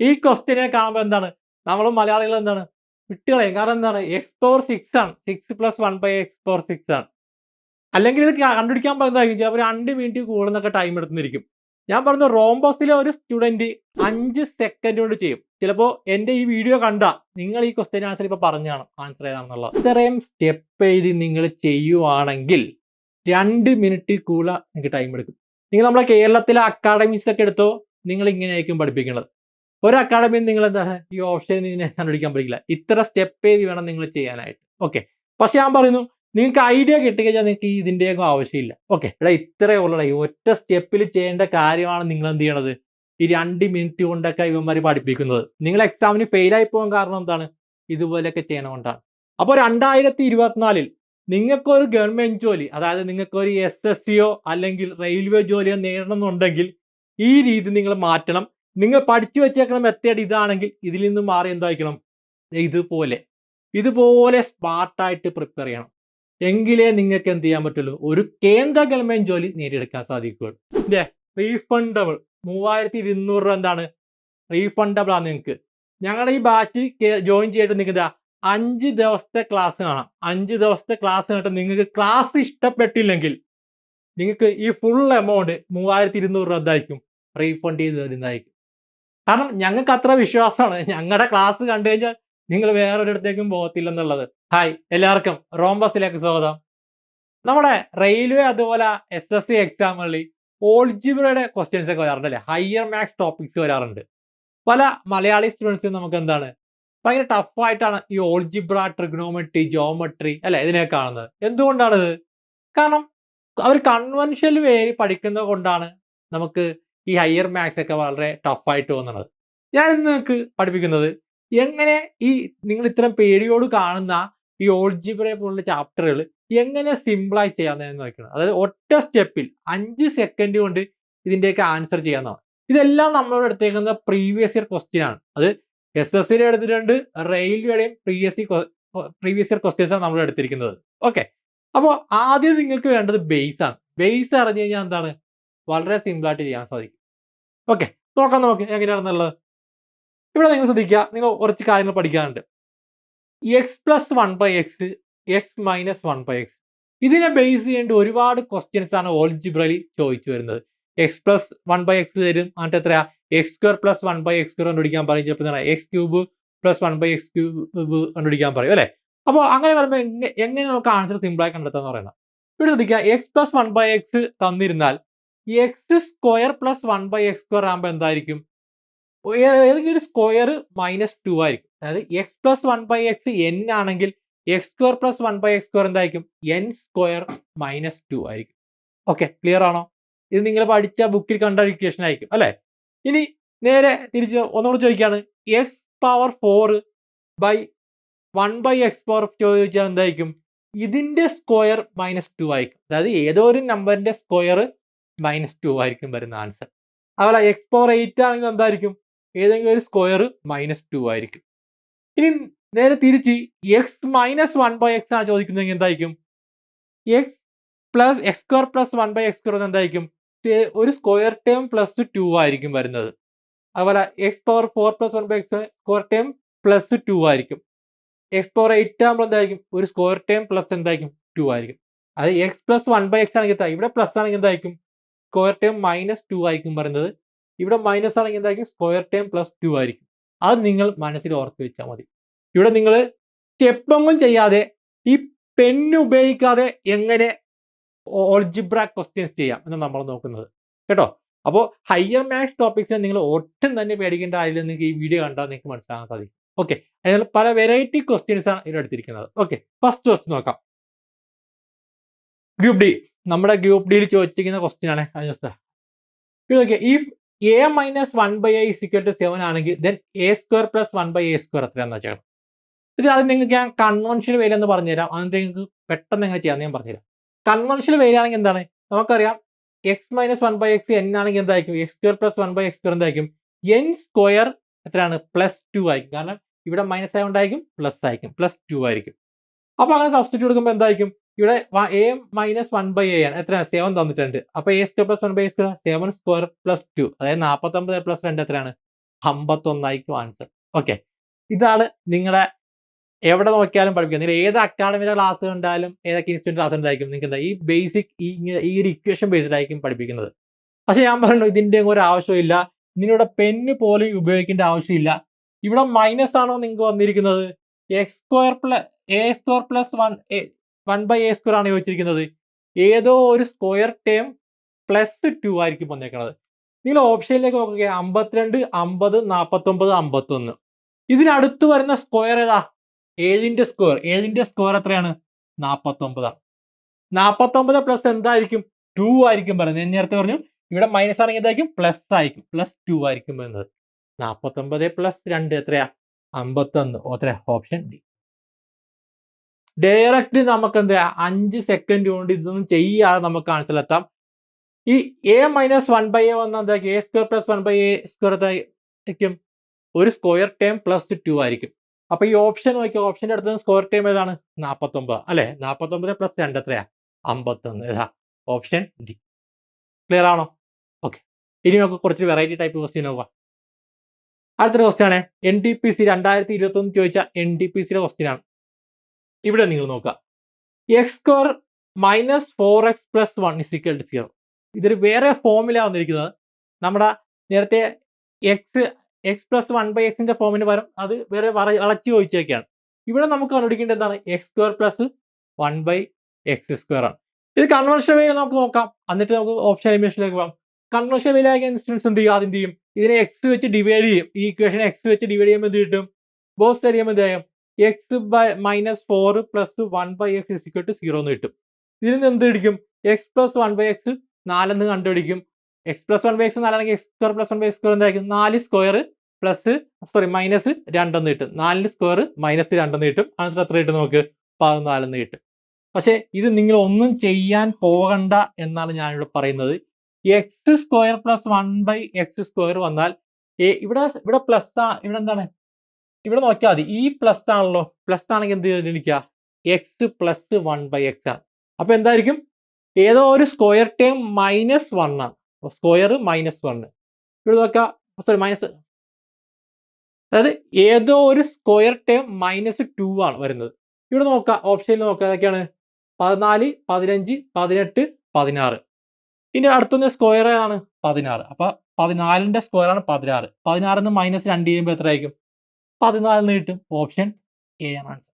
ഈ ക്വസ്റ്റ്യനെ കാണുമ്പോൾ എന്താണ്? നമ്മൾ മലയാളികൾ എന്താണ്? വിട്ടുകളെ കാരണം എന്താണ്? എക്സ് പവർ സിക്സ് ആണ്. Six plus one by X power six ആണ്. അല്ലെങ്കിൽ ഇത് കണ്ടുപിടിക്കാൻ പറയുന്നതായിരിക്കും ചിലപ്പോൾ രണ്ട് മിനിറ്റ് കൂടുന്നൊക്കെ ടൈം എടുത്തിരിക്കും ഞാൻ പറഞ്ഞു റോംബോസിലെ ഒരു സ്റ്റുഡന്റ് അഞ്ച് സെക്കൻഡ് കൊണ്ട് ചെയ്യും. ചിലപ്പോൾ എന്റെ ഈ വീഡിയോ കണ്ട നിങ്ങൾ ഈ ക്വസ്റ്റ്യൻ ആൻസർ ഇപ്പോൾ പറഞ്ഞാണ് ആൻസർ ഏതാണെന്നുള്ളത്. ഇത്രയും സ്റ്റെപ്പ് എഴുതി നിങ്ങൾ ചെയ്യുവാണെങ്കിൽ രണ്ട് മിനിറ്റ് കൂടുതൽ നിങ്ങൾക്ക് ടൈം എടുക്കും. നിങ്ങൾ നമ്മളെ കേരളത്തിലെ അക്കാഡമിക്സ് ഒക്കെ എടുത്തോ? നിങ്ങൾ ഇങ്ങനെയായിരിക്കും പഠിപ്പിക്കുന്നത്. ഒരു അക്കാഡമിയിൽ നിങ്ങൾ എന്താ ഈ ഓപ്ഷൻ ഇതിനെ കണ്ടുപിടിക്കാൻ പറ്റില്ല. ഇത്ര സ്റ്റെപ്പ് ചെയ്ത് വേണം നിങ്ങൾ ചെയ്യാനായിട്ട്. ഓക്കെ പക്ഷെ ഞാൻ പറയുന്നു നിങ്ങൾക്ക് ഐഡിയ കിട്ടിക്കഴിഞ്ഞാൽ നിങ്ങൾക്ക് ഇതിന്റെയൊക്കെ ആവശ്യമില്ല. ഓക്കെ ഇവിടെ ഇത്രയേ ഉള്ളൂ ഈ ഒറ്റ സ്റ്റെപ്പിൽ ചെയ്യേണ്ട കാര്യമാണ് നിങ്ങൾ എന്ത് ചെയ്യണത്? ഈ രണ്ട് മിനിറ്റ് കൊണ്ടൊക്കെ ഇവന്മാർ പഠിപ്പിക്കുന്നത്. നിങ്ങൾ എക്സാമിന് ഫെയിലായി പോകാൻ കാരണം എന്താണ്? ഇതുപോലെയൊക്കെ ചെയ്യണതുകൊണ്ടാണ് അപ്പോൾ രണ്ടായിരത്തി ഇരുപത്തിനാലിൽ നിങ്ങൾക്കൊരു ഗവൺമെന്റ് ജോലി അതായത് നിങ്ങൾക്കൊരു എസ് എസ് സിയോ അല്ലെങ്കിൽ റെയിൽവേ ജോലിയോ നേടണമെന്നുണ്ടെങ്കിൽ ഈ രീതി നിങ്ങൾ മാറ്റണം. നിങ്ങൾ പഠിച്ചു വെച്ചേക്കുന്ന മെത്തേഡ് ഇതാണെങ്കിൽ ഇതിൽ നിന്ന് മാറി എന്തായിരിക്കണം ഇതുപോലെ. ഇതുപോലെ സ്മാർട്ടായിട്ട് പ്രിപ്പയർ ചെയ്യണം. എങ്കിലേ നിങ്ങൾക്ക് എന്ത് ചെയ്യാൻ പറ്റുള്ളൂ? ഒരു കേന്ദ്ര ഗവൺമെന്റ് ജോലി നേടിയെടുക്കാൻ സാധിക്കുകയുള്ളൂ. ഇല്ലേ റീഫണ്ടബിൾ മൂവായിരത്തി ഇരുന്നൂറ് രൂപ എന്താണ്? റീഫണ്ടബിൾ ആണ് നിങ്ങൾക്ക്. ഞങ്ങളുടെ ഈ ബാച്ചിൽ ജോയിൻ ചെയ്തിട്ട് നിങ്ങൾക്ക് അഞ്ച് ദിവസത്തെ ക്ലാസ് കാണാം. അഞ്ച് ദിവസത്തെ ക്ലാസ് കണ്ടിട്ട് നിങ്ങൾക്ക് ക്ലാസ് ഇഷ്ടപ്പെട്ടില്ലെങ്കിൽ നിങ്ങൾക്ക് ഈ ഫുൾ എമൗണ്ട് മൂവായിരത്തി ഇരുന്നൂറ് രൂപ എന്തായിരിക്കും? റീഫണ്ട് ചെയ്ത് തരുന്നതായിരിക്കും. കാരണം ഞങ്ങൾക്ക് അത്ര വിശ്വാസമാണ്. ഞങ്ങളുടെ ക്ലാസ് കണ്ടു കഴിഞ്ഞാൽ നിങ്ങൾ വേറൊരിടത്തേക്കും പോകത്തില്ലെന്നുള്ളത്. ഹായ് എല്ലാവർക്കും റോംബസിലേക്ക് സ്വാഗതം. നമ്മുടെ റെയിൽവേ അതുപോലെ എസ് എസ് സി എക്സാമുകളിൽ ഓൾജിബ്രയുടെ ക്വസ്റ്റ്യൻസ് ഒക്കെ വരാറുണ്ട് അല്ലേ ഹയർ മാത്സ് ടോപ്പിക്സ് വരാറുണ്ട്. പല മലയാളി സ്റ്റുഡൻസിനും നമുക്ക് എന്താണ്? ഭയങ്കര ടഫായിട്ടാണ് ഈ ഓൾജിബ്ര ട്രിഗ്നോമെട്രി ജോമെട്രി അല്ലെ ഇതിനെ കാണുന്നത്. എന്തുകൊണ്ടാണിത്? കാരണം അവർ കൺവെൻഷനൽ വേ പഠിക്കുന്നത് കൊണ്ടാണ് നമുക്ക് ഈ ഹയർ മാത്സ് ഒക്കെ വളരെ ടഫായിട്ട് തോന്നുന്നത് ഞാൻ ഇന്ന് നിങ്ങൾക്ക് പഠിപ്പിക്കുന്നത് എങ്ങനെ ഈ നിങ്ങൾ ഇത്തരം പേടിയോട് കാണുന്ന ഈ ഓൾജിബ്രെ പോലുള്ള ചാപ്റ്ററുകൾ എങ്ങനെ സിമ്പിളായി ചെയ്യാമെന്ന് നോക്കണം അതായത് ഒറ്റ സ്റ്റെപ്പിൽ അഞ്ച് സെക്കൻഡ് കൊണ്ട് ഇതിന്റെയൊക്കെ ആൻസർ ചെയ്യാവുന്നതാണ്. ഇതെല്ലാം നമ്മളോട് എടുത്തേക്കുന്ന പ്രീവിയസ് ഇയർ ക്വസ്റ്റ്യൻ ആണ്. അത് എസ് എസ് സിയുടെ എടുത്തിട്ടുണ്ട് റെയിൽവേയുടെയും പ്രീവിയസ് പ്രീവിയസ് ഇയർ ക്വസ്റ്റ്യൻസ് ആണ് നമ്മൾ എടുത്തിരിക്കുന്നത്. ഓക്കെ അപ്പോൾ ആദ്യം നിങ്ങൾക്ക് വേണ്ടത് ബേസ് ആണ്. ബേസ് അറിഞ്ഞു കഴിഞ്ഞാൽ എന്താണ്? വളരെ സിമ്പിളായിട്ട് ചെയ്യാൻ സാധിക്കും. ഓക്കെ നോക്കാം നമുക്ക് എങ്ങനെയാണെന്നുള്ളത്. ഇവിടെ നിങ്ങൾ ശ്രദ്ധിക്കുക നിങ്ങൾ കുറച്ച് കാര്യങ്ങൾ പഠിക്കാനുണ്ട്. X plus one by X X minus one by X ഇതിനെ ബേസ് ചെയ്യേണ്ട ഒരുപാട് ക്വസ്റ്റ്യൻസ് ആണ് ഓൾജിബ്രലി ചോദിച്ചു വരുന്നത്. X plus one by X തരും. എന്നിട്ട് എത്രയാ? X square plus one by X square കണ്ടുപിടിക്കാൻ പറയും. ചിലപ്പോൾ X cube plus one by X cube കണ്ടുപിടിക്കാൻ പറയും അല്ലേ? അപ്പോൾ അങ്ങനെ പറയുമ്പോൾ എങ്ങനെ നമുക്ക് ആൻസർ സിമ്പിളായി കണ്ടെത്താന്ന് പറയുന്നത് ഇവിടെ ശ്രദ്ധിക്കുക. X plus one by X തന്നിരുന്നാൽ X square plus one by X square ആകുമ്പോൾ എന്തായിരിക്കും? ഏതെങ്കിലും ഒരു സ്ക്വയർ മൈനസ് ടു ആയിരിക്കും. അതായത് X plus one by X N ആണെങ്കിൽ X square plus one by X square എന്തായിരിക്കും? എൻ സ്ക്വയർ മൈനസ് ടു ആയിരിക്കും. Okay clear ആണോ? ഇത് നിങ്ങൾ പഠിച്ച ബുക്കിൽ കണ്ട ഇക്വേഷൻ ആയിരിക്കും അല്ലേ? ഇനി നേരെ തിരിച്ച് ഒന്നുകൂടി ചോദിക്കുകയാണ് X power four by one by X power ചോദിച്ചാൽ എന്തായിരിക്കും? ഇതിന്റെ സ്ക്വയർ മൈനസ് ടു ആയിരിക്കും. അതായത് ഏതോ ഒരു നമ്പറിന്റെ സ്ക്വയർ മൈനസ് ടു ആയിരിക്കും വരുന്ന ആൻസർ അതുപോലെ എക്സ് പവർ എയ്റ്റ് ആണെങ്കിൽ എന്തായിരിക്കും? ഏതെങ്കിലും ഒരു സ്ക്വയർ മൈനസ് ടു ആയിരിക്കും. ഇനി നേരെ തിരിച്ച് X minus one by X ആണ് ചോദിക്കുന്നതെങ്കിൽ എന്തായിരിക്കും? X plus X square plus one by X square എന്തായിരിക്കും? ഒരു സ്ക്വയർ ടേം പ്ലസ് ടു ആയിരിക്കും വരുന്നത്. അതുപോലെ X power four plus one by X square term plus two ആയിരിക്കും. എക്സ് പവർ എയ്റ്റ് ആകുമ്പോൾ എന്തായിരിക്കും? ഒരു സ്ക്വയർ ടേം പ്ലസ് എന്തായിരിക്കും? ടു ആയിരിക്കും. അത് X plus one by X ആണെങ്കിൽ ഇവിടെ പ്ലസ് ആണെങ്കിൽ എന്തായിരിക്കും? സ്ക്വയർ ടേം മൈനസ് ടു ആയിരിക്കും പറയുന്നത്. ഇവിടെ മൈനസ് ആണെങ്കിൽ എന്തായിരിക്കും? സ്ക്വയർ ടേം പ്ലസ് ടു ആയിരിക്കും. അത് നിങ്ങൾ മനസ്സിൽ ഓർത്ത് വെച്ചാൽ മതി. ഇവിടെ നിങ്ങൾ സ്റ്റെപ്പൊന്നും ചെയ്യാതെ ഈ പെന്ന് ഉപയോഗിക്കാതെ എങ്ങനെ ഓൾജിബ്ര ക്വസ്റ്റ്യൻസ് ചെയ്യാം എന്ന് നമ്മൾ നോക്കുന്നത്. കേട്ടോ? അപ്പോൾ ഹയർ മാത്സ് ടോപ്പിക്സിനെ നിങ്ങൾ ഒട്ടും തന്നെ പേടിക്കേണ്ട കാര്യമില്ല നിങ്ങൾക്ക് ഈ വീഡിയോ കണ്ടാൽ നിങ്ങൾക്ക് മനസ്സിലാക്കാൻ സാധിക്കും. ഓക്കെ അതിനാൽ പല വെറൈറ്റി ക്വസ്റ്റ്യൻസ് ആണ് ഇതിൽ എടുത്തിരിക്കുന്നത് ഓക്കെ ഫസ്റ്റ് ക്വസ്റ്റ്യൻ നോക്കാം. ഗ്രൂപ്പ് ഡി നമ്മുടെ ഗ്രൂപ്പ് ഡിയിൽ ചോദിച്ചിരിക്കുന്ന ക്വസ്റ്റ്യൻ ആണ്. അത് നോക്കിയാൽ if A minus one by A is equal to seven ആണെങ്കിൽ then A square plus one by A square എത്രയാണെന്ന് വെച്ചാൽ ഇത് അത് നിങ്ങൾക്ക് ഞാൻ കൺവെൻഷണൽ വേല എന്ന് പറഞ്ഞുതരാം. അതിന് നിങ്ങൾക്ക് പെട്ടെന്ന് എങ്ങനെ ചെയ്യാമെന്ന് ഞാൻ പറഞ്ഞുതരാം. കൺവെൻഷണൽ വേല ആണെങ്കിൽ എന്താണ്? നമുക്കറിയാം x minus one by x n ആണെങ്കിൽ എന്തായിരിക്കും? X square plus one by x square എന്തായിരിക്കും? എൻ സ്ക്വയർ എത്രയാണ്? പ്ലസ് ടു ആയിരിക്കും. കാരണം ഇവിടെ മൈനസ് ആയതുകൊണ്ടായിരിക്കും പ്ലസ് ആയിരിക്കും. പ്ലസ് ടു ആയിരിക്കും. അപ്പോൾ അങ്ങനെ സബ്സ്റ്റിറ്റ്യൂട്ട് കൊടുക്കുമ്പോൾ എന്തായിരിക്കും? ഇവിടെ A minus one by A ആണ്. എത്രയാണ്? സെവൻ തന്നിട്ടുണ്ട്. അപ്പൊ A square plus one by square seven square plus two അതായത് നാൽപ്പത്തൊമ്പത് പ്ലസ് രണ്ട് എത്രയാണ്? അമ്പത്തൊന്നായിരിക്കും ആൻസർ ഓക്കെ ഇതാണ് നിങ്ങളുടെ എവിടെ നോക്കിയാലും പഠിപ്പിക്കുക. നിങ്ങൾ ഏത് അക്കാഡമിയുടെ ക്ലാസ് ഉണ്ടായാലും ഏതൊക്കെ ഇൻസ്റ്റിറ്റ്യൂട്ട് ക്ലാസ് ഉണ്ടായിരിക്കും നിങ്ങൾക്ക് എന്താ? ഈ ബേസിക് ഈ ഈ ഒരു ഇക്വേഷൻ ബേസ്ഡ് ആയിരിക്കും പഠിപ്പിക്കുന്നത്. പക്ഷെ ഞാൻ പറഞ്ഞു ഇതിന്റെ ഒരു ആവശ്യമില്ല നിങ്ങളുടെ പെന്ന് പോലും ഉപയോഗിക്കേണ്ട ആവശ്യമില്ല ഇവിടെ മൈനസ് ആണോ നിങ്ങൾക്ക് വന്നിരിക്കുന്നത്? X square plus A square plus one one by A square ആണ് ചോദിച്ചിരിക്കുന്നത്? ഏതോ ഒരു സ്ക്വയർ ടേം പ്ലസ് ടു ആയിരിക്കും വന്നേക്കുന്നത് നിങ്ങൾ ഓപ്ഷനിലേക്ക് നോക്കുക അമ്പത്തിരണ്ട് അമ്പത് നാൽപ്പത്തൊമ്പത് അമ്പത്തൊന്ന്. ഇതിനടുത്ത് വരുന്ന സ്ക്വയർ ഏതാ? ഏഴിന്റെ സ്ക്വയർ ഏഴിന്റെ സ്ക്വയർ എത്രയാണ്? നാൽപ്പത്തൊമ്പതാണ് നാൽപ്പത്തൊമ്പത് പ്ലസ് എന്തായിരിക്കും? ടു ആയിരിക്കും പറയുന്നത്. ഞാൻ നേരത്തെ പറഞ്ഞു ഇവിടെ മൈനസ് ആണെങ്കിൽ എന്തായിരിക്കും? പ്ലസ് ആയിരിക്കും. പ്ലസ് ടു ആയിരിക്കും വരുന്നത്. നാൽപ്പത്തൊമ്പത് പ്ലസ് രണ്ട് എത്രയാ? അമ്പത്തൊന്ന്. എത്ര ഓപ്ഷൻ ഡി ഡയറക്റ്റ് നമുക്ക് എന്താ അഞ്ച് സെക്കൻഡ് കൊണ്ട് ഇതൊന്നും ചെയ്യാതെ നമുക്ക് ആൻസറിലെത്താം ഈ A minus one by A വന്ന എന്താ? A square plus one by A square ആയിരിക്കും? ഒരു സ്ക്വയർ ടേം പ്ലസ് ടു ആയിരിക്കും. അപ്പൊ ഈ ഓപ്ഷൻ നോക്കിയാൽ ഓപ്ഷന്റെ അടുത്ത് സ്ക്വയർ ടേം ഏതാണ്? നാൽപ്പത്തൊമ്പത് അല്ലെ? നാൽപ്പത്തൊമ്പത് പ്ലസ് രണ്ട് എത്രയാ? അമ്പത്തൊന്ന്. ഏതാ ഓപ്ഷൻ ഡി ക്ലിയർ ആണോ? ഓക്കെ ഇനി നമുക്ക് കുറച്ച് വെറൈറ്റി ടൈപ്പ് ക്വസ്റ്റ്യൻ നോക്കാം. അടുത്തൊരു ക്വസ്റ്റ്യൻ ആണ്. എൻ ഡി പി സി രണ്ടായിരത്തി ഇരുപത്തി ഒന്ന് ചോദിച്ച എൻ ഡി പി സിയുടെ ക്വസ്റ്റ്യൻ ആണ്. ഇവിടെ നിങ്ങൾ നോക്കുക. X square minus four X plus one is equal to zero ഇതൊരു വേറെ ഫോമിലാണ് വന്നിരിക്കുന്നത്. നമ്മുടെ നേരത്തെ X X plus one by എക്സിന്റെ ഫോമിന് പകരം അത് വേറെ വളച്ച് ചോദിച്ചൊക്കെയാണ് ഇവിടെ നമുക്ക് കണ്ടുപിടിക്കേണ്ടത് എന്താണ്? X square plus one by X square ആണ്. ഇത് കൺവെൻഷൻ വേയിൽ നമുക്ക് നോക്കാം. എന്നിട്ട് നമുക്ക് ഓപ്ഷൻ എലിമിനേഷനിലേക്ക് പോകാം. കൺവെൻഷൻ വേയിലായ ഇൻസ്റ്റൻസ് എന്ത് ചെയ്യും? ആദ്യം ഇതിനെ എക്സ് വെച്ച് ഡിവൈഡ് ചെയ്യും. ഈ ഇക്വേഷൻ എക്സ് വെച്ച് ഡിവൈഡ് ചെയ്യുമ്പോൾ എന്ത് കിട്ടും? ബോസ് ചെയ്യുമ്പോൾ എന്ത് ചെയ്യും x by minus four plus one by x is equal to zero എന്ന് കിട്ടും. ഇതിൽ നിന്ന് എന്ത് പിടിക്കും x plus one by x നാലെന്ന് കണ്ടുപിടിക്കും. X plus one by x നാലാണെങ്കിൽ x square plus one by square എന്തായിരിക്കും നാല് സ്ക്വയർ പ്ലസ് സോറി മൈനസ് രണ്ടെന്ന് കിട്ടും. നാലിന് സ്ക്വയർ മൈനസ് രണ്ടെന്ന് കിട്ടും. ആൻസർ എത്ര കിട്ടും നമുക്ക്? പതിനാലെന്ന് കിട്ടും. പക്ഷേ ഇത് നിങ്ങൾ ഒന്നും ചെയ്യാൻ പോകണ്ട എന്നാണ് ഞാനിവിടെ പറയുന്നത്. X square plus one by X square വന്നാൽ ഇവിടെ ഇവിടെ പ്ലസ് ഇവിടെ എന്താണ്? ഇവിടെ നോക്കിയാൽ മതി. ഈ പ്ലസ് ആണല്ലോ. പ്ലസ് ആണെങ്കിൽ എന്ത് ചെയ്തിരിക്കുക X plus one by X ആണ്. അപ്പൊ എന്തായിരിക്കും? ഏതോ ഒരു സ്ക്വയർ ടേം മൈനസ് വൺ ആണ്. സ്ക്വയർ മൈനസ് വൺ ഇവിടെ നോക്കാം. സോറി മൈനസ് അതായത് ഏതോ ഒരു സ്ക്വയർ ടേം മൈനസ് ടു ആണ് വരുന്നത്. ഇവിടെ നോക്കാം. ഓപ്ഷനിൽ നോക്കാം. ഏതൊക്കെയാണ്? പതിനാല് പതിനഞ്ച് പതിനെട്ട് പതിനാറ്. ഇനി അടുത്തൊന്ന് സ്ക്വയർ ആണ് പതിനാറ്. അപ്പൊ പതിനാലിന്റെ സ്ക്വയർ ആണ് പതിനാറ്. പതിനാറിന്ന് മൈനസ് രണ്ട് ചെയ്യുമ്പോൾ എത്ര പതിനാലിന്ന് കിട്ടും. ഓപ്ഷൻ എ ആണ് ആൻസർ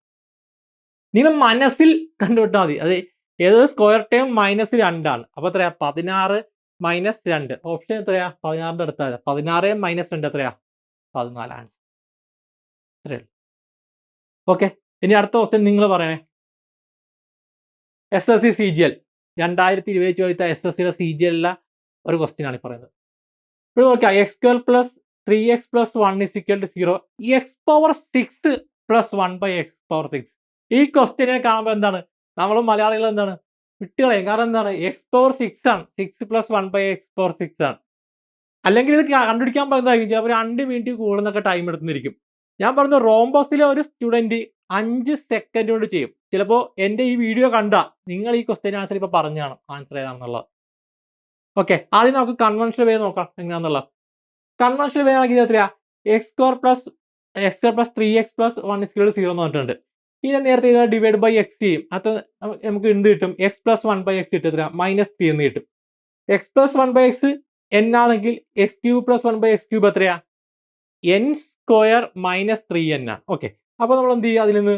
നിങ്ങൾ മനസ്സിൽ കണ്ടുവിട്ടാൽ മതി. അത് ഏതോ സ്ക്വയർ ടേം മൈനസ് രണ്ടാണ്. അപ്പൊ എത്രയാ? പതിനാറ് മൈനസ് രണ്ട്. ഓപ്ഷൻ എത്രയാ? പതിനാറിന്റെ അടുത്ത. പതിനാറ് മൈനസ് രണ്ട് എത്രയാ? പതിനാല് ആൻസർ ഇത്രയേ ഓക്കെ ഇനി അടുത്ത ക്വസ്റ്റ്യൻ നിങ്ങൾ പറയണേ. S S C C G L രണ്ടായിരത്തി ഇരുപത് ചോദിച്ച എസ് എസ് സിയുടെ സി ജി എല്ലിലെ ഒരു ക്വസ്റ്റ്യൻ ആണ് പറയുന്നത്. ഇവിടെ നോക്കിയാൽ X square plus three X plus one is equal to zero X power six plus one by X power six ഈ ക്വസ്റ്റ്യനെ കാണുമ്പോൾ എന്താണ്? നമ്മൾ മലയാളികൾ എന്താണ്? വിട്ടുകളയും. കാരണം എന്താണ്? എക്സ് പവർ സിക്സ് ആണ്. Six plus one by X power six ആണ്. അല്ലെങ്കിൽ ഇത് കണ്ടുപിടിക്കാൻ പറഞ്ഞതായിരിക്കും ചിലപ്പോൾ രണ്ട് മിനിറ്റ് കൂടുന്നൊക്കെ ടൈം എടുത്തിരിക്കും ഞാൻ പറഞ്ഞു റോംബോസിലെ ഒരു സ്റ്റുഡന്റ് അഞ്ച് സെക്കൻഡ് കൊണ്ട് ചെയ്യും. ചിലപ്പോൾ എന്റെ ഈ വീഡിയോ കണ്ട. നിങ്ങൾ ഈ ക്വസ്റ്റ്യൻ ആൻസർ ഇപ്പോൾ പറഞ്ഞാണ് ആൻസർ ഏതാണെന്നുള്ളത്. ഓക്കെ ആദ്യം നമുക്ക് കൺവെൻഷൻ വേ നോക്കാം. എങ്ങനെയാണെന്നുള്ളത്? കൺവെൻഷൻ വേണമെങ്കിൽ എത്രയാ? X square plus X square plus three X plus one square zero എന്ന് പറഞ്ഞിട്ടുണ്ട്. ഇതിനെ നേരത്തെ ഇത് ഡിവൈഡ് ബൈ എക്സ് ചെയ്യും. അത് നമുക്ക് എന്ത് കിട്ടും? X plus one by X കിട്ടും. എത്ര മൈനസ് ത്രീ എന്ന് കിട്ടും. X plus one by X N ആണെങ്കിൽ X cube plus one by X cube എത്രയാ? N square minus three N ആണ്. ഓക്കെ അപ്പോൾ നമ്മൾ എന്ത് ചെയ്യുക? അതിൽ നിന്ന്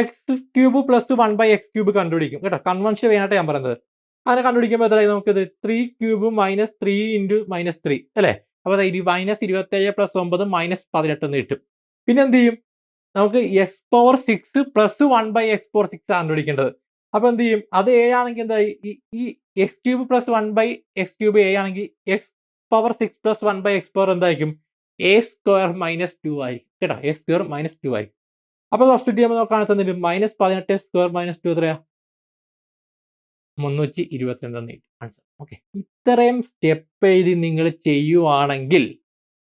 X cube plus one by X cube കണ്ടുപിടിക്കും. കേട്ടോ? കൺവെൻഷൻ വേണമായിട്ട് ഞാൻ പറയുന്നത്. അങ്ങനെ കണ്ടുപിടിക്കുമ്പോൾ എത്രയായി? നമുക്കിത് three cube minus three into minus three അല്ലേ? അപ്പോൾ ഇരു മൈനസ് ഇരുപത്തേഴ് പ്ലസ് ഒമ്പത് മൈനസ് പതിനെട്ട് എന്ന് കിട്ടും. പിന്നെ എന്ത് ചെയ്യും? നമുക്ക് X power six plus one by X power six ആണ് കണ്ടുപിടിക്കേണ്ടത്. അപ്പോൾ എന്ത് ചെയ്യും? അത് എ ആണെങ്കിൽ എന്തായി? ഈ x cube plus one by x cube a ആണെങ്കിൽ x power six plus one by x power എന്തായിരിക്കും? എ സ്ക്വയർ മൈനസ് ടു ആയിരിക്കും. കേട്ടോ? എ സ്ക്വയർ മൈനസ് ടു ആയിരിക്കും. അപ്പോൾ സബ്സ്റ്റിറ്റ് ചെയ്യുമ്പോൾ നോക്കാൻ തന്നിട്ട് മൈനസ് പതിനെട്ട് സ്ക്വയർ മൈനസ് ടു എത്രയാ? മുന്നൂറ്റി ഇരുപത്തിരണ്ട് ആൻസർ ഓക്കെ ഇത്രയും സ്റ്റെപ്പ് എഴുതി നിങ്ങൾ ചെയ്യുവാണെങ്കിൽ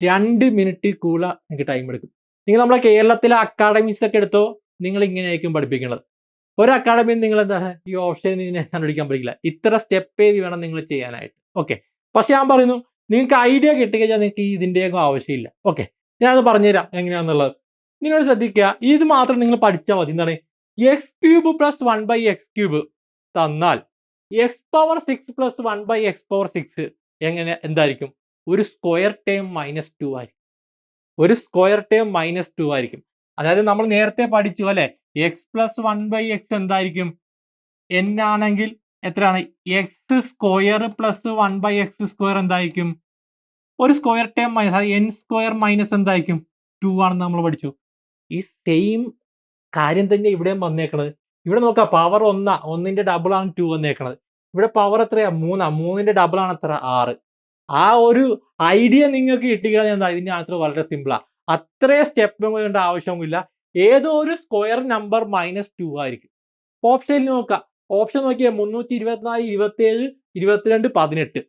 രണ്ട് മിനിറ്റ് കൂടുതൽ നിങ്ങൾക്ക് ടൈം എടുക്കും. നിങ്ങൾ നമ്മളെ കേരളത്തിലെ അക്കാഡമീസ് ഒക്കെ എടുത്തോ? നിങ്ങൾ ഇങ്ങനെയായിരിക്കും പഠിപ്പിക്കുന്നത്. ഒരു അക്കാഡമിയിൽ നിങ്ങൾ എന്താ ഈ ഓപ്ഷൻ ഇതിനെ കണ്ടുപിടിക്കാൻ പറ്റില്ല ഇത്ര സ്റ്റെപ്പ് എഴുതി വേണം നിങ്ങൾ ചെയ്യാനായിട്ട്. ഓക്കെ പക്ഷെ ഞാൻ പറയുന്നു നിങ്ങൾക്ക് ഐഡിയ കിട്ടിക്കഴിഞ്ഞാൽ നിങ്ങൾക്ക് ഇതിന്റെയൊക്കെ ആവശ്യമില്ല. ഓക്കെ ഞാനത് പറഞ്ഞുതരാം എങ്ങനെയാണെന്നുള്ളത്. നിങ്ങൾ ശ്രദ്ധിക്കുക. ഇത് മാത്രം നിങ്ങൾ പഠിച്ചാൽ മതി. എന്താണ്? X cube plus one by x cube തന്നാൽ x power six plus one by x power six എങ്ങനെ എന്തായിരിക്കും? ഒരു സ്ക്വയർ ടേം മൈനസ് ടു ആയിരിക്കും. ഒരു സ്ക്വയർ ടേം മൈനസ് ടു ആയിരിക്കും. അതായത് നമ്മൾ നേരത്തെ പഠിച്ചു അല്ലെ? X plus one by x എന്തായിരിക്കും? എൻ ആണെങ്കിൽ എത്രയാണ്? X square plus one by x square എന്തായിരിക്കും? ഒരു സ്ക്വയർ ടേം മൈനസ് അത് എൻ സ്ക്വയർ മൈനസ് എന്തായിരിക്കും? ടു ആണെന്ന് നമ്മൾ പഠിച്ചു. ഈ സെയിം കാര്യം തന്നെ ഇവിടെയും വന്നേക്കണത്. ഇവിടെ നോക്കാം പവർ ഒന്നാ ഒന്നിന്റെ ഡബിൾ ആണ് ടു വന്നേക്കണത്. ഇവിടെ പവർ എത്രയാ? മൂന്നാ. മൂന്നിന്റെ ഡബിൾ ആണ് എത്ര? ആറ്. ആ ഒരു ഐഡിയ നിങ്ങൾക്ക് കിട്ടിക്കഴിഞ്ഞാൽ എന്താ? ഇതിന്റെ ആൻസർ വളരെ സിമ്പിളാ അത്രയും സ്റ്റെപ്പ് കൊണ്ട് ആവശ്യമില്ല ഏതോ ഒരു സ്ക്വയർ നമ്പർ മൈനസ് ടു ആയിരിക്കും. ഓപ്ഷനിൽ നോക്കാം. ഓപ്ഷൻ നോക്കിയാൽ മുന്നൂറ്റി ഇരുപത്തിനാല് ഇരുപത്തിയേഴ് ഇരുപത്തിരണ്ട് പതിനെട്ട്.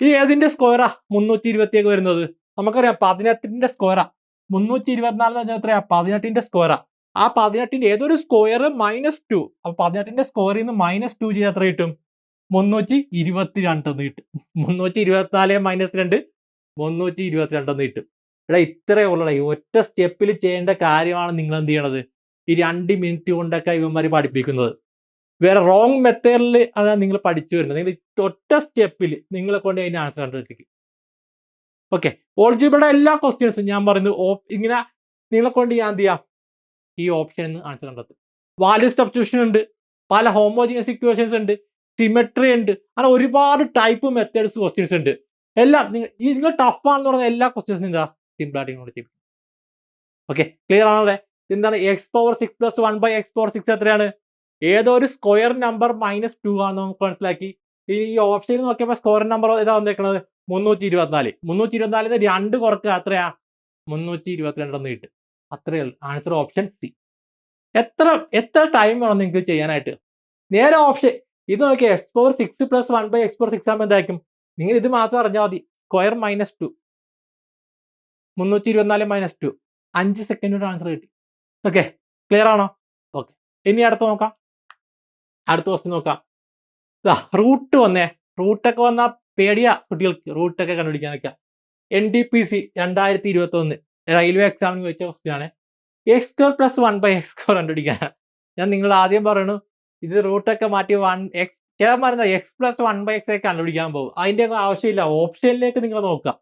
ഇത് ഏതിന്റെ സ്ക്വയറാ മുന്നൂറ്റി ഇരുപത്തിയേഴ് വരുന്നത്. നമുക്കറിയാം പതിനെട്ടിന്റെ സ്ക്വയറാ മുന്നൂറ്റി ഇരുപത്തിനാല് എന്ന് പറഞ്ഞാൽ എത്രയാ? പതിനെട്ടിന്റെ സ്ക്വയറാ ആ പതിനെട്ടിന്റെ ഏതൊരു സ്ക്വയർ മൈനസ് ടു അപ്പൊ പതിനെട്ടിന്റെ സ്ക്വയറിൽ നിന്ന് മൈനസ് ടു ചെയ്ത് എത്ര കിട്ടും? മുന്നൂറ്റി ഇരുപത്തിരണ്ട് എന്ന് കിട്ടും. മുന്നൂറ്റി ഇരുപത്തിനാല് മൈനസ് രണ്ട് മുന്നൂറ്റി ഇരുപത്തിരണ്ട് എന്ന് കിട്ടും. ഇവിടെ ഇത്രയേ ഉള്ളൂ ഒറ്റ സ്റ്റെപ്പിൽ ചെയ്യേണ്ട കാര്യമാണ് നിങ്ങൾ എന്ത് ചെയ്യണത്? ഈ രണ്ട് മിനിറ്റ് കൊണ്ടൊക്കെ ഇവന്മാർ പഠിപ്പിക്കുന്നത്. വേറെ റോങ് മെത്തേഡിൽ അതാണ് നിങ്ങൾ പഠിച്ചു വരുന്നത്. നിങ്ങൾ ഒറ്റ സ്റ്റെപ്പിൽ നിങ്ങളെ കൊണ്ട് അതിന്റെ ആൻസർ കണ്ടെത്തിക്കും. ഓക്കെ ഓൾജിബിയുടെ എല്ലാ ക്വസ്റ്റ്യൻസും ഞാൻ പറയുന്നത് ഇങ്ങനെ നിങ്ങളെ കൊണ്ട് ഞാൻ എന്ത് ചെയ്യാം? ഈ ഓപ്ഷൻ ആൻസർ കണ്ടെത്തും. വാല്യൂ സബ്സ്റ്റിറ്റ്യൂഷൻ ഉണ്ട് പല ഹോമോജിനിയസ് ഇക്വേഷൻസ് ഉണ്ട് സിമെട്രി ഉണ്ട് അങ്ങനെ ഒരുപാട് ടൈപ്പ് മെത്തേഡ്സ് ക്വസ്റ്റ്യൻസ് ഉണ്ട്. എല്ലാം നിങ്ങൾ ഈ നിങ്ങൾ ടഫ് ആണെന്ന് പറഞ്ഞ എല്ലാ ക്വസ്റ്റ്യൻസും എന്താ? സിമ്പിൾ ആയിട്ട് ഇങ്ങോട്ട് ചെയ്യും. ഓക്കെ ക്ലിയർ ആണല്ലേ എന്താണ് x power six plus one by x power six എത്രയാണ്? ഏതോ ഒരു സ്ക്വയർ നമ്പർ മൈനസ് ടു ആണെന്ന് നമുക്ക് മനസ്സിലാക്കി. ഈ ഓപ്ഷനിൽ നോക്കിയപ്പോൾ സ്ക്വയർ നമ്പർ ഏതാ വന്നേക്കുന്നത് മുന്നൂറ്റി ഇരുപത്തിനാല്. മുന്നൂറ്റി ഇരുപത്തിനാലിന് രണ്ട് കുറക്കുക എത്രയാ? മുന്നൂറ്റി ഇരുപത്തിരണ്ടെന്ന് കിട്ടും. അത്രയേ ഉള്ളൂ. ആൻസർ ഓപ്ഷൻ സി എത്ര എത്ര ടൈം വേണം നിങ്ങൾക്ക് ചെയ്യാനായിട്ട്. നേരെ ഓപ്ഷൻ ഇത് നോക്കിയ x power six plus one by x power six ആകുമ്പോൾ എന്തായിരിക്കും? നിങ്ങൾ ഇത് മാത്രം അറിഞ്ഞാൽ മതി. സ്ക്വയർ മൈനസ് ടു മുന്നൂറ്റി ഇരുപത്തിനാല് മൈനസ് ടു അഞ്ച് സെക്കൻഡ് ആൻസർ കിട്ടി. ഓക്കെ ക്ലിയർ ആണോ? ഓക്കെ ഇനി അടുത്ത് നോക്കാം. അടുത്ത ക്വസ്റ്റ്യൻ നോക്കാം. റൂട്ട് വന്നേ. റൂട്ടൊക്കെ വന്നാൽ പേടിയാ കുട്ടികൾക്ക്. റൂട്ടൊക്കെ കണ്ടുപിടിക്കാനൊക്കെ എൻ ഡി പി സി രണ്ടായിരത്തി ഇരുപത്തി ഒന്ന് റെയിൽവേ എക്സാമിന് ചോദിച്ച ക്വസ്റ്റ്യൻ ആണ്. X square plus one by x square കണ്ടുപിടിക്കാൻ ഞാൻ നിങ്ങൾ ആദ്യം പറയണു ഇത് റൂട്ടൊക്കെ മാറ്റി വൺ എക്സ് ചില പറയുന്നത് x plus one by x ഒക്കെ കണ്ടുപിടിക്കാൻ പോകും. അതിന്റെ ഒക്കെ ആവശ്യമില്ല. ഓപ്ഷനിലേക്ക് നിങ്ങൾ നോക്കുക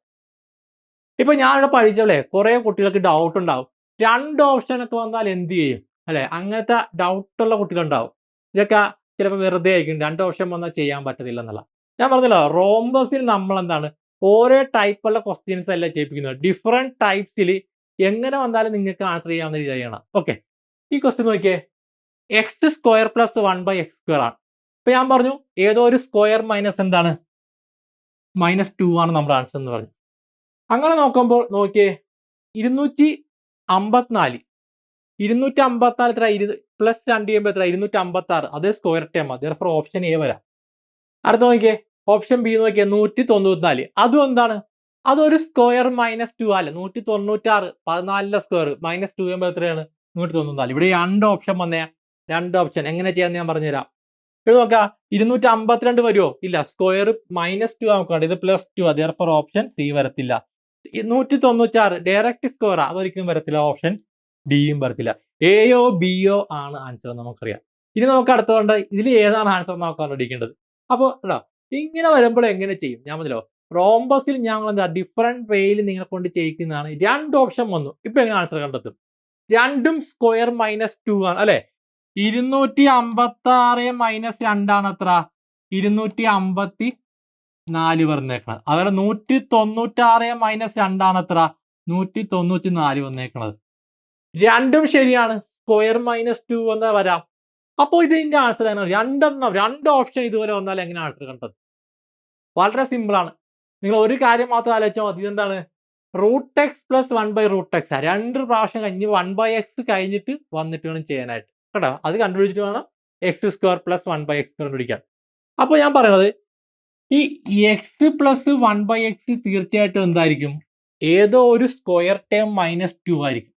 ഇപ്പൊ ഞാനിവിടെ പഠിച്ചോളെ കുറെ കുട്ടികൾക്ക് ഡൗട്ട് ഉണ്ടാവും. രണ്ട് ഓപ്ഷനൊക്കെ വന്നാൽ എന്ത് ചെയ്യും? അല്ലെ? അങ്ങനത്തെ ഡൗട്ടുള്ള കുട്ടികളുണ്ടാവും ഇതൊക്കെ ചിലപ്പോൾ വെറുതെ ആയിരിക്കും. രണ്ട് ഓപ്ഷൻ വന്നാൽ ചെയ്യാൻ പറ്റത്തില്ല എന്നുള്ള. ഞാൻ പറഞ്ഞല്ലോ റോംബസിൽ നമ്മൾ എന്താണ് ഓരോ ടൈപ്പുള്ള ക്വസ്റ്റ്യൻസ് അല്ല ചെയ്യിപ്പിക്കുന്നത്? ഡിഫറെന്റ് ടൈപ്സിൽ എങ്ങനെ വന്നാലും നിങ്ങൾക്ക് ആൻസർ ചെയ്യാവുന്ന രീതി ചെയ്യണം ഓക്കെ ഈ ക്വസ്റ്റ്യൻ നോക്കിയേ. X square plus one by x square ആണ്. ഇപ്പൊ ഞാൻ പറഞ്ഞു ഏതോ ഒരു സ്ക്വയർ മൈനസ് എന്താണ്? മൈനസ് ടു ആണ് നമ്മുടെ ആൻസർ എന്ന് പറഞ്ഞു. അങ്ങനെ നോക്കുമ്പോൾ നോക്കിയേ ഇരുന്നൂറ്റി അമ്പത്തിനാല് ഇരുന്നൂറ്റി അമ്പത്തിനാല് എത്ര ഇരു പ്ലസ് രണ്ട് ചെയ്യുമ്പോൾ എത്ര ഇരുന്നൂറ്റി അമ്പത്തി ആറ് അത് സ്ക്വയർ ടേം മതി. ഓപ്ഷൻ എ വരാം. അടുത്ത നോക്കിയേ. ഓപ്ഷൻ ബി നോക്കിയാൽ നൂറ്റി തൊണ്ണൂറ്റിനാല് അതും എന്താണ്? അതൊരു സ്ക്വയർ മൈനസ് ടു അല്ല? നൂറ്റി തൊണ്ണൂറ്റാറ് പതിനാലിലെ സ്ക്വയർ മൈനസ് ടു ചെയ്യുമ്പോൾ എത്രയാണ്? നൂറ്റി തൊണ്ണൂറ്റിനാല് ഇവിടെ രണ്ട് ഓപ്ഷൻ വന്നേ രണ്ട് ഓപ്ഷൻ എങ്ങനെ ചെയ്യാന്ന് ഞാൻ പറഞ്ഞുതരാം. ഇത് നോക്കാം. ഇരുന്നൂറ്റി അമ്പത്തിരണ്ട് വരുമോ ഇല്ല സ്ക്വയർ മൈനസ് ടു നോക്കണ്ട ഇത് പ്ലസ് ടു അതേ ഫോർ ഓപ്ഷൻ സി വരത്തില്ല. നൂറ്റി തൊണ്ണൂറ്റാറ് ഡയറക്റ്റ് സ്ക്വയർ അതൊരിക്കലും വരത്തില്ല. ഓപ്ഷൻ ഡിയും വരത്തില്ല. എയോ ബിയോ ആണ് ആൻസർ നമുക്കറിയാം. ഇനി നമുക്ക് അടുത്തുകൊണ്ട് ഇതിൽ ഏതാണ് ആൻസർ നോക്കാൻ പഠിക്കേണ്ടത് അപ്പോൾ കേട്ടോ ഇങ്ങനെ വരുമ്പോൾ എങ്ങനെ ചെയ്യും? ഞാൻ മതിലോ റോംബസിൽ ഞങ്ങൾ എന്താ ഡിഫറെന്റ് വേയിൽ നിങ്ങളെ കൊണ്ട് ചെയ്യിക്കുന്നതാണ്. രണ്ട് ഓപ്ഷൻ വന്നു. ഇപ്പൊ എങ്ങനെ ആൻസർ കണ്ടെത്തും? രണ്ടും സ്ക്വയർ മൈനസ് ടു ആണ്. അല്ലെ? ഇരുന്നൂറ്റി അമ്പത്തി ആറ് മൈനസ് രണ്ടാണ് അത്ര ഇരുന്നൂറ്റി അമ്പത്തി നാല് വന്നേക്കണത്. അതുപോലെ നൂറ്റി തൊണ്ണൂറ്റാറ് മൈനസ് രണ്ടാണ് അത്ര നൂറ്റി തൊണ്ണൂറ്റി നാല് വന്നേക്കണത്. രണ്ടും ശരിയാണ്. സ്ക്വയർ മൈനസ് ടു എന്ന് വരാം. അപ്പോൾ ഇതിന്റെ ആൻസർ എങ്ങനെ രണ്ടെണ്ണം രണ്ട് ഓപ്ഷൻ ഇതുപോലെ വന്നാൽ എങ്ങനെ ആൻസർ കണ്ടത് വളരെ സിമ്പിൾ ആണ്. നിങ്ങൾ ഒരു കാര്യം മാത്രം ആലോചിച്ചാൽ മതി. ഇതെന്താണ്? Root x plus one by root x രണ്ട് പ്രാവശ്യം കഴിഞ്ഞ് വൺ ബൈ എക്സ് കഴിഞ്ഞിട്ട് വന്നിട്ട് വേണം ചെയ്യാനായിട്ട്. കേട്ടോ? അത് കണ്ടുപിടിച്ചിട്ട് വേണം x square plus one by x കണ്ടുപിടിക്കാൻ. അപ്പോൾ ഞാൻ പറയണത് ഈ x plus one by x തീർച്ചയായിട്ടും എന്തായിരിക്കും? ഏതോ ഒരു സ്ക്വയർ ടേം മൈനസ് ടു ആയിരിക്കും.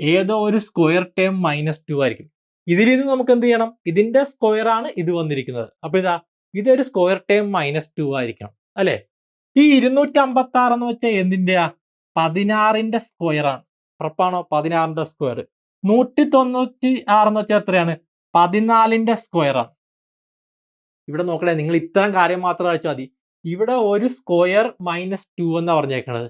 ഏതോ ഒരു സ്ക്വയർ ടേം മൈനസ് ടു ആയിരിക്കും. ഇതിൽ നിന്ന് നമുക്ക് എന്ത് ചെയ്യണം? ഇതിന്റെ സ്ക്വയർ ആണ് ഇത് വന്നിരിക്കുന്നത്. അപ്പൊ ഇതാ ഇതൊരു സ്ക്വയർ ടേം മൈനസ് ടു ആയിരിക്കണം അല്ലെ? ഈ ഇരുന്നൂറ്റി അമ്പത്തി ആറ് എന്ന് വെച്ചാൽ എന്തിന്റെയാ പതിനാറിന്റെ സ്ക്വയർ ആണ്. ഉറപ്പാണോ? പതിനാറിന്റെ സ്ക്വയർ നൂറ്റി തൊണ്ണൂറ്റി ആറ് എന്ന് വെച്ചാൽ എത്രയാണ്? പതിനാലിന്റെ സ്ക്വയർ ആണ്. ഇവിടെ നോക്കണേ നിങ്ങൾ ഇത്തരം കാര്യം മാത്രം കഴിച്ചാൽ മതി. ഇവിടെ ഒരു സ്ക്വയർ മൈനസ് ടു എന്നാ പറഞ്ഞേക്കണത്.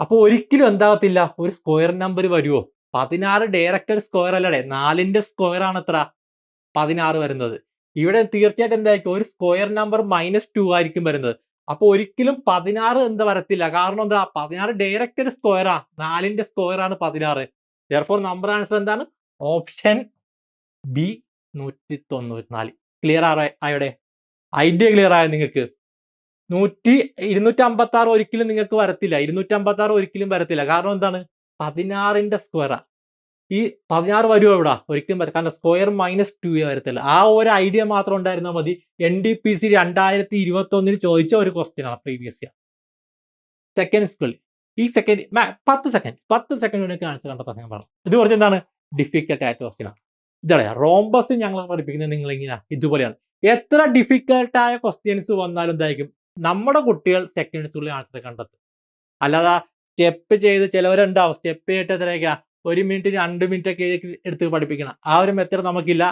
അപ്പൊ ഒരിക്കലും എന്താകത്തില്ല ഒരു സ്ക്വയർ നമ്പർ വരുമോ പതിനാറ് ഡയറക്റ്റ് സ്ക്വയർ അല്ലടേ. നാലിന്റെ സ്ക്വയർ ആണ് എത്ര? പതിനാറ് വരുന്നത്. ഇവിടെ തീർച്ചയായിട്ടും എന്തായിരിക്കും? ഒരു സ്ക്വയർ നമ്പർ മൈനസ് ടു ആയിരിക്കും വരുന്നത്. അപ്പൊ ഒരിക്കലും പതിനാറ് എന്താ വരത്തില്ല. കാരണം എന്താ? പതിനാറ് ഡയറക്റ്റ് ഒരു ആ. നാലിന്റെ സ്ക്വയർ ആണ് പതിനാറ്. ദർഫോർ നമ്പർ ആൻസർ എന്താണ്? ഓപ്ഷൻ ബി നൂറ്റി തൊണ്ണൂറ്റിനാല് ക്ലിയർ ആയോടെ? ഐഡിയ ക്ലിയർ ആയോ നിങ്ങൾക്ക്? നൂറ്റി ഇരുന്നൂറ്റി അമ്പത്തി ആറ് ഒരിക്കലും നിങ്ങൾക്ക് വരത്തില്ല. ഇരുന്നൂറ്റി അമ്പത്തി ആറ് ഒരിക്കലും വരത്തില്ല. കാരണം എന്താണ്? പതിനാറിന്റെ സ്ക്വയറാ ഈ പതിനാറ് വരുമോ ഇവിടെ? ഒരിക്കലും വരും കാരണം സ്ക്വയർ മൈനസ് ടു വരത്തില്ല ആ ഒരു ഐഡിയ മാത്രം ഉണ്ടായിരുന്നാൽ മതി. എൻ ഡി പി സി രണ്ടായിരത്തി ഇരുപത്തി ഒന്നിന് ചോദിച്ച ഒരു ക്വസ്റ്റ്യൻ ആണ് പ്രീവിയസ് ഇയർ സെക്കൻഡ് സ്കൂളിൽ ഈ സെക്കൻഡ് പത്ത് സെക്കൻഡ് പത്ത് സെക്കൻഡ് കൊണ്ട് ആൻസർ കണ്ടപ്പോൾ ഞാൻ പറഞ്ഞു. ഇത് കുറച്ച് എന്താണ്? ഡിഫിക്കൽട്ട് ആയിട്ട് ക്വസ്റ്റ്യൻ ആണ്. ഇതറിയാ റോംബസ് ഞങ്ങൾ പഠിപ്പിക്കുന്നത് നിങ്ങൾ ഇങ്ങനെ ഇതുപോലെയാണ്. എത്ര ഡിഫിക്കൽട്ടായ ക്വസ്റ്റ്യൻസ് വന്നാലും എന്തായിരിക്കും? നമ്മുടെ കുട്ടികൾ സെക്കൻഡ് സ്കൂളിൽ ആൻസർ കണ്ടെത്തും. അല്ലാതെ സ്റ്റെപ്പ് ചെയ്ത് ചിലവരുണ്ടാവും സ്റ്റെപ്പ് ചെയ്തിട്ട് എത്രയൊക്കെയാ? ഒരു മിനിറ്റ് രണ്ട് മിനിറ്റ് ഒക്കെ എടുത്ത് പഠിപ്പിക്കണം. ആ ഒരു മെത്തേഡ് നമുക്കില്ല.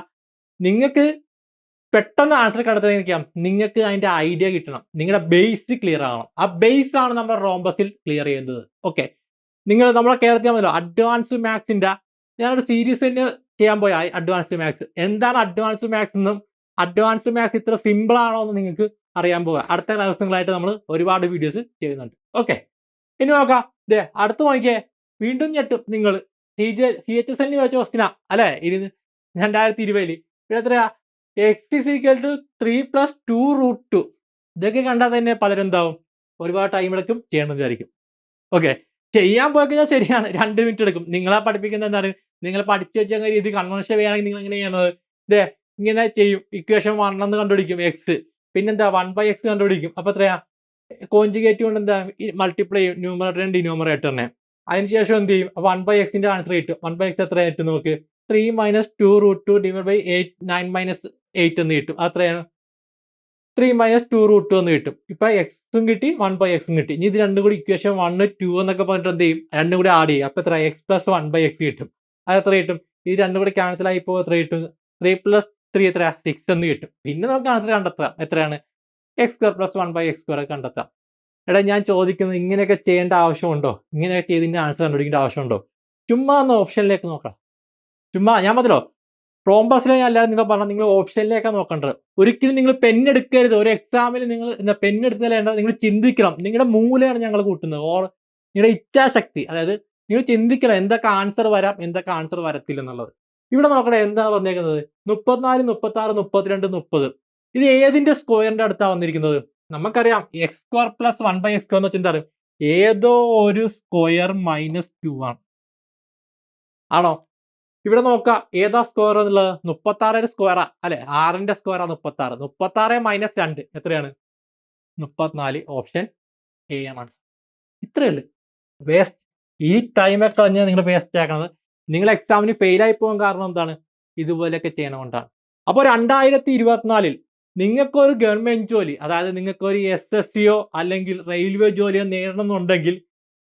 നിങ്ങൾക്ക് പെട്ടെന്ന് ആൻസർ കണ്ടെത്താൻ നിങ്ങൾക്ക് അതിന്റെ ഐഡിയ കിട്ടണം. നിങ്ങളുടെ ബേസ് ക്ലിയർ ആകണം ആ ബേസ് ആണ് നമ്മുടെ റോംബസിൽ ക്ലിയർ ചെയ്യുന്നത്. ഓക്കെ നിങ്ങൾ നമ്മളെ കേരളത്തിൽ മതിയല്ലോ അഡ്വാൻസ് മാത്സിന്റെ ഞാനൊരു സീരീസ് തന്നെ ചെയ്യാൻ പോയ അഡ്വാൻസ് മാത്സ് എന്താണ് അഡ്വാൻസ് മാത്സ് എന്നും അഡ്വാൻസ് മാത്സ് ഇത്ര സിമ്പിൾ ആണോ എന്ന് നിങ്ങൾക്ക് അറിയാൻ പോകാം അടുത്ത ദിവസങ്ങളായിട്ട് നമ്മൾ ഒരുപാട് വീഡിയോസ് ചെയ്യുന്നുണ്ട്. ഓക്കെ ഇനി നോക്കാം. ദേ അടുത്ത് നോക്കിയേ. വീണ്ടും ഞെട്ടും നിങ്ങൾ. C J C H S എല്ലിന് വെച്ച ക്വസ്റ്റിനാ അല്ലെ? ഇരുന്ന് രണ്ടായിരത്തി ഇരുപതിൽ പിന്നെ എത്രയാ? X is equal to three plus two root two ഇതൊക്കെ കണ്ടാൽ തന്നെ പലരും എന്താവും? ഒരുപാട് ടൈം എടുക്കും ചെയ്യണമെന്ന് വിചാരിക്കും. ഓക്കെ ചെയ്യാൻ പോയി കഴിഞ്ഞാൽ ശരിയാണ്. രണ്ട് മിനിറ്റ് എടുക്കും. നിങ്ങളെ പഠിപ്പിക്കുന്നത് എന്താണ് നിങ്ങൾ പഠിച്ചു വെച്ച രീതി കൺവെൻഷൻ ചെയ്യുകയാണെങ്കിൽ നിങ്ങൾ എങ്ങനെ ചെയ്യണത്? ഇതേ ഇങ്ങനെ ചെയ്യും. ഇക്വേഷൻ വൺ എന്ന് കണ്ടുപിടിക്കും എക്സ് പിന്നെന്താ? വൺ ബൈ എക്സ് കണ്ടുപിടിക്കും. അപ്പൊ എത്രയാ? കോഞ്ചുഗേറ്റ് കൊണ്ട് എന്താ? മൾട്ടിപ്ലൈ ചെയ്യും. ന്യൂമറേറ്ററിനും ഡിനോമറേറ്ററിനെ അതിനുശേഷം എന്ത് ചെയ്യും? വൺ ബൈ എക്സിന്റെ ആൻസർ കിട്ടും. വൺ ബൈ എക്സ് എത്ര കിട്ടും നോക്ക്? Three minus two root two divide by eight nine minus eight എന്ന് കിട്ടും. അത്രയാണ് three minus two root two എന്ന് കിട്ടും. ഇപ്പൊ എക്സും കിട്ടി വൺ ബൈ എക്സും കിട്ടി. ഇനി ഇത് രണ്ടും കൂടി ഇക്വേഷൻ വൺ ടു എന്നൊക്കെ പറഞ്ഞിട്ട് എന്ത് ചെയ്യും? രണ്ടും കൂടി ആഡ് ചെയ്യും. അപ്പൊ എത്ര x plus one by x കിട്ടും. അത് എത്ര കിട്ടും? ഇത് രണ്ടും കൂടി ക്യാൻസൽ ആയി പോകും എത്ര കിട്ടും? ത്രീ പ്ലസ് ത്രീ എത്ര സിക്സ് എന്ന് കിട്ടും. പിന്നെ നമുക്ക് ആൻസർ കണ്ടെത്താം. എത്രയാണ്? X square plus one by x square കണ്ടെത്താം. എടാ ഞാൻ ചോദിക്കുന്നത് ഇങ്ങനെയൊക്കെ ചെയ്യേണ്ട ആവശ്യമുണ്ടോ? ഇങ്ങനെയൊക്കെ ചെയ്തിന്റെ ആൻസർ കണ്ടുപിടിക്കേണ്ട ആവശ്യമുണ്ടോ? ചുമ്മാ ഒന്ന് ഓപ്ഷനിലേക്ക് നോക്കാം. ചുമ്മാ ഞാൻ മതിലോ പ്രോംബസിലെ അല്ലാതെ നിങ്ങൾ പറഞ്ഞാൽ നിങ്ങൾ ഓപ്ഷനിലേക്കാണ് നോക്കേണ്ടത്. ഒരിക്കലും നിങ്ങൾ പെൻ എടുക്കരുത്. ഒരു എക്സാമിൽ നിങ്ങൾ എന്താ പെൻ എടുത്തല്ല നിങ്ങൾ ചിന്തിക്കണം. നിങ്ങളുടെ മൂലയാണ് ഞങ്ങൾ കൂട്ടുന്നത്. ഓർ നിങ്ങളുടെ ഇച്ഛാശക്തി. അതായത് നിങ്ങൾ ചിന്തിക്കണം എന്തൊക്കെ ആൻസർ വരാം എന്തൊക്കെ ആൻസർ വരത്തില്ല എന്നുള്ളത്. ഇവിടെ നോക്കണേ എന്താണ് പറഞ്ഞേക്കുന്നത് മുപ്പത്തിനാല് മുപ്പത്തി ആറ് മുപ്പത്തിരണ്ട് മുപ്പത്. ഇത് ഏതിന്റെ സ്ക്വയറിന്റെ അടുത്താണ് വന്നിരിക്കുന്നത്? നമുക്കറിയാം x square plus one by x square എന്ന് വെച്ചാൽ ഏതോ ഒരു സ്ക്വയർ മൈനസ് ടു ആണ്. ആണോ? ഇവിടെ നോക്കാം ഏതാ സ്ക്വയർ എന്നുള്ളത്? മുപ്പത്തി ആറ് സ്ക്വയറാ അല്ലെ? ആറിന്റെ സ്ക്വയറാ മുപ്പത്തി ആറ് മുപ്പത്തി ആറ് മൈനസ് രണ്ട് എത്രയാണ്? മുപ്പത്തിനാല് ഓപ്ഷൻ എ ആണ്. ഇത്രയല്ലേ വേസ്റ്റ് ഈ ടൈമൊക്കെ കളഞ്ഞ് നിങ്ങൾ വേസ്റ്റ് ആക്കണത്. നിങ്ങൾ എക്സാമിന് ഫെയിലായി പോകാൻ കാരണം എന്താണ്? ഇതുപോലെയൊക്കെ ചെയ്യണതുകൊണ്ടാണ് അപ്പോൾ രണ്ടായിരത്തി ഇരുപത്തിനാലിൽ നിങ്ങൾക്കൊരു ഗവൺമെന്റ് ജോലി അതായത് നിങ്ങൾക്കൊരു എസ് എസ് സിയോ അല്ലെങ്കിൽ റെയിൽവേ ജോലിയോ നേടണമെന്നുണ്ടെങ്കിൽ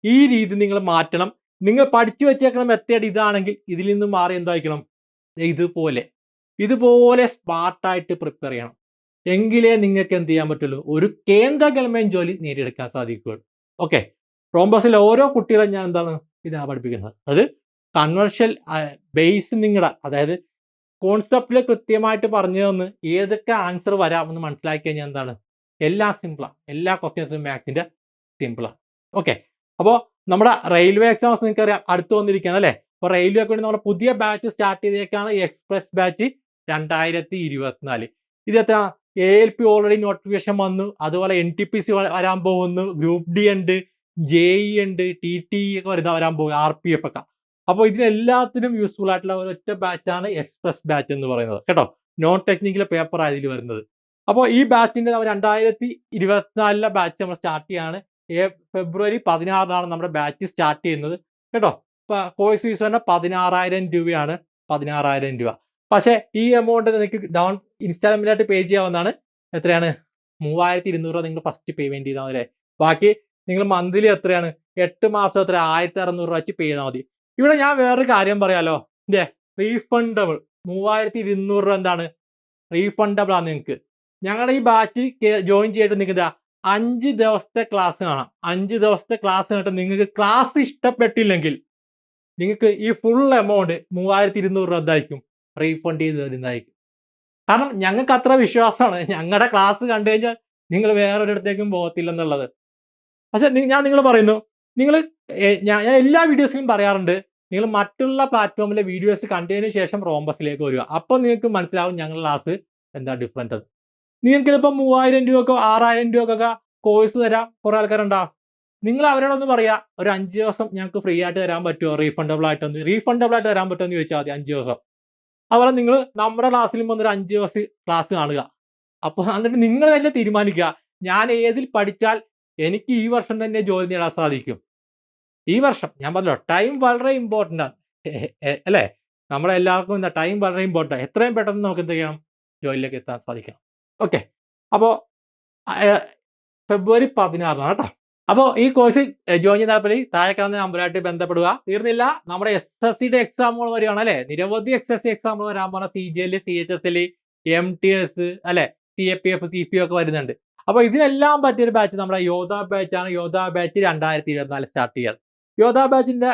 ഈ രീതി നിങ്ങൾ മാറ്റണം. നിങ്ങൾ പഠിച്ചു വെച്ചേക്കണം മെത്തേഡ് ഇതാണെങ്കിൽ ഇതിൽ നിന്ന് മാറി എന്തായിരിക്കണം ഇതുപോലെ. ഇതുപോലെ സ്മാർട്ടായിട്ട് പ്രിപ്പയർ ചെയ്യണം. എങ്കിലേ നിങ്ങൾക്ക് എന്ത് ചെയ്യാൻ പറ്റുള്ളൂ? ഒരു കേന്ദ്ര ഗവൺമെന്റ് ജോലി നേടിയെടുക്കാൻ സാധിക്കുകയുള്ളൂ. ഓക്കെ റോംബസിലെ ഓരോ കുട്ടികളെ ഞാൻ എന്താണ് ഇതാണ് പഠിപ്പിക്കുന്നത്? അത് കൺവെർഷ്യൽ ബേസ് നിങ്ങളുടെ അതായത് കോൺസെപ്റ്റിൽ കൃത്യമായിട്ട് പറഞ്ഞു തന്ന് ഏതൊക്കെ ആൻസർ വരാമെന്ന് മനസ്സിലാക്കി കഴിഞ്ഞാൽ എന്താണ്? എല്ലാ സിമ്പിളാണ് എല്ലാ ക്വസ്റ്റ്യൻസും മാത്സിന്റെ സിമ്പിളാണ് ഓക്കെ അപ്പോൾ നമ്മുടെ റെയിൽവേ എക്സാംസ് നിങ്ങൾക്ക് അറിയാം അടുത്ത് വന്നിരിക്കുകയാണ് അല്ലേ? അപ്പോൾ റെയിൽവേക്ക് വേണ്ടി നമ്മുടെ പുതിയ ബാച്ച് സ്റ്റാർട്ട് ചെയ്തേക്കാണ് എക്സ്പ്രസ് ബാച്ച് രണ്ടായിരത്തി ഇരുപത്തിനാല് ഇത് എത്ര A L P already notification വന്നു. അതുപോലെ എൻ ടി പി സി വരാൻ പോകുന്നു. ഗ്രൂപ്പ് ഡി ഉണ്ട് ജെ ഇ ഉണ്ട് ടി ടി ഒക്കെ വരുന്ന വരാൻ പോകും ആർ പി എഫ് ഒക്കെ. അപ്പോൾ ഇതിനെല്ലാത്തിനും യൂസ്ഫുൾ ആയിട്ടുള്ള ഒരൊറ്റ ബാച്ചാണ് എക്സ്പ്രസ് ബാച്ച് എന്ന് പറയുന്നത്. കേട്ടോ? നോൺ ടെക്നിക്കൽ പേപ്പർ ഇതിൽ വരുന്നത്. അപ്പോൾ ഈ ബാച്ചിന്റെ രണ്ടായിരത്തി ഇരുപത്തിനാലിലെ ബാച്ച് നമ്മൾ സ്റ്റാർട്ട് ചെയ്യാണ്. ഫെബ്രുവരി പതിനാറിനാണ് നമ്മുടെ ബാച്ച് സ്റ്റാർട്ട് ചെയ്യുന്നത്. കേട്ടോ? കോഴ്സ് ഫീസ് തന്നെ പതിനാറായിരം രൂപയാണ്. പതിനാറായിരം രൂപ. പക്ഷേ ഈ എമൗണ്ട് നിങ്ങൾക്ക് ഡൗൺ ഇൻസ്റ്റാൾമെന്റായിട്ട് പേ ചെയ്യാവുന്നതാണ്. എത്രയാണ്? മൂവായിരത്തി ഇരുന്നൂറ് നിങ്ങൾ ഫസ്റ്റ് പേയ്മെന്റ് ചെയ്താൽ മതി ബാക്കി നിങ്ങൾ മന്ത്ലി എത്രയാണ്? എട്ട് മാസം എത്ര ആയിരത്തി അറുന്നൂറ് രൂപ വെച്ച് പേ ചെയ്താൽ മതി. ഇവിടെ ഞാൻ വേറൊരു കാര്യം പറയാലോ. ഇതേ റീഫണ്ടബിൾ മൂവായിരത്തി ഇരുന്നൂറ് രൂപ എന്താണ്? റീഫണ്ടബിൾ ആണ് നിങ്ങൾക്ക് ഞങ്ങളുടെ ഈ ബാച്ച് ജോയിൻ ചെയ്തിട്ട് നിങ്ങൾക്ക് അഞ്ച് ദിവസത്തെ ക്ലാസ് കാണാം. അഞ്ച് ദിവസത്തെ ക്ലാസ് കണ്ടിട്ട് നിങ്ങൾക്ക് ക്ലാസ് ഇഷ്ടപ്പെട്ടില്ലെങ്കിൽ നിങ്ങൾക്ക് ഈ ഫുൾ എമൗണ്ട് മൂവായിരത്തി ഇരുന്നൂറ് രൂപ എന്തായിരിക്കും? റീഫണ്ട് ചെയ്ത് തരുന്നതായിരിക്കും. കാരണം ഞങ്ങൾക്ക് അത്ര വിശ്വാസമാണ്. ഞങ്ങളുടെ ക്ലാസ് കണ്ടു കഴിഞ്ഞാൽ നിങ്ങൾ വേറൊരിടത്തേക്കും പോകത്തില്ലെന്നുള്ളത്. പക്ഷെ ഞാൻ നിങ്ങൾ പറയുന്നു. നിങ്ങൾ ഞാൻ എല്ലാ വീഡിയോസിലും പറയാറുണ്ട്. നിങ്ങൾ മറ്റുള്ള പ്ലാറ്റ്ഫോമിലെ വീഡിയോസ് കണ്ടതിന് ശേഷം റോംബസിലേക്ക് വരിക. അപ്പോൾ നിങ്ങൾക്ക് മനസ്സിലാവും ഞങ്ങളുടെ ക്ലാസ് എന്താ ഡിഫറന്റ് അത് നിങ്ങൾക്ക് ഇതിപ്പോൾ മൂവായിരം രൂപക്കോ ആറായിരം രൂപക്കൊക്കെ കോഴ്സ് തരാം കുറേ ആൾക്കാരുണ്ടാവും നിങ്ങൾ അവരോടൊന്ന് പറയാ ഒരു അഞ്ച് ദിവസം ഞങ്ങൾക്ക് ഫ്രീ ആയിട്ട് തരാൻ പറ്റുമോ റീഫണ്ടബിൾ ആയിട്ടൊന്ന് റീഫണ്ടബിൾ ആയിട്ട് തരാൻ പറ്റുമോ എന്ന് ചോദിച്ചാൽ മതി അഞ്ച് ദിവസം. അതുപോലെ നിങ്ങൾ നമ്മുടെ ക്ലാസ്സിലും ഒരു അഞ്ച് ദിവസം ക്ലാസ് കാണുക. അപ്പോൾ എന്നിട്ട് നിങ്ങൾ തന്നെ തീരുമാനിക്കുക ഞാൻ ഏതിൽ പഠിച്ചാൽ എനിക്ക് ഈ വർഷം തന്നെ ജോലി നേടാൻ സാധിക്കും. ഈ വർഷം ഞാൻ പറഞ്ഞല്ലോ ടൈം വളരെ ഇമ്പോർട്ടന്റ് ആണ്. അല്ലേ? നമ്മളെ എല്ലാവർക്കും എന്താ ടൈം വളരെ ഇമ്പോർട്ടന്റ് എത്രയും പെട്ടെന്ന് നമുക്ക് എന്ത് ചെയ്യണം? ജോലിയിലേക്ക് എത്താൻ സാധിക്കണം. ഓക്കെ അപ്പോൾ ഫെബ്രുവരി പതിനാറിനാണ് കേട്ടോ. അപ്പോൾ ഈ കോഴ്സ് ജോയിൻ ചെയ്താൽ താഴെ കാണുന്ന നമ്പറായിട്ട് ബന്ധപ്പെടുക. തീർന്നില്ല. നമ്മുടെ എസ് എസ് സിയുടെ എക്സാമുകൾ വരികയാണ് അല്ലേ? നിരവധി എസ് എസ് സി എക്സാമുകൾ വരാൻ പറഞ്ഞ C G L C H S L M T S അല്ലെ? C A P F C P ഒക്കെ വരുന്നുണ്ട്. അപ്പോൾ ഇതിനെല്ലാം പറ്റിയൊരു ബാച്ച് നമ്മുടെ യോധ ബാച്ചാണ് യോധ ബാച്ച് രണ്ടായിരത്തി ഇരുപത്തിനാല് സ്റ്റാർട്ട് ചെയ്യാൻ യോധ ബാച്ചിന്റെ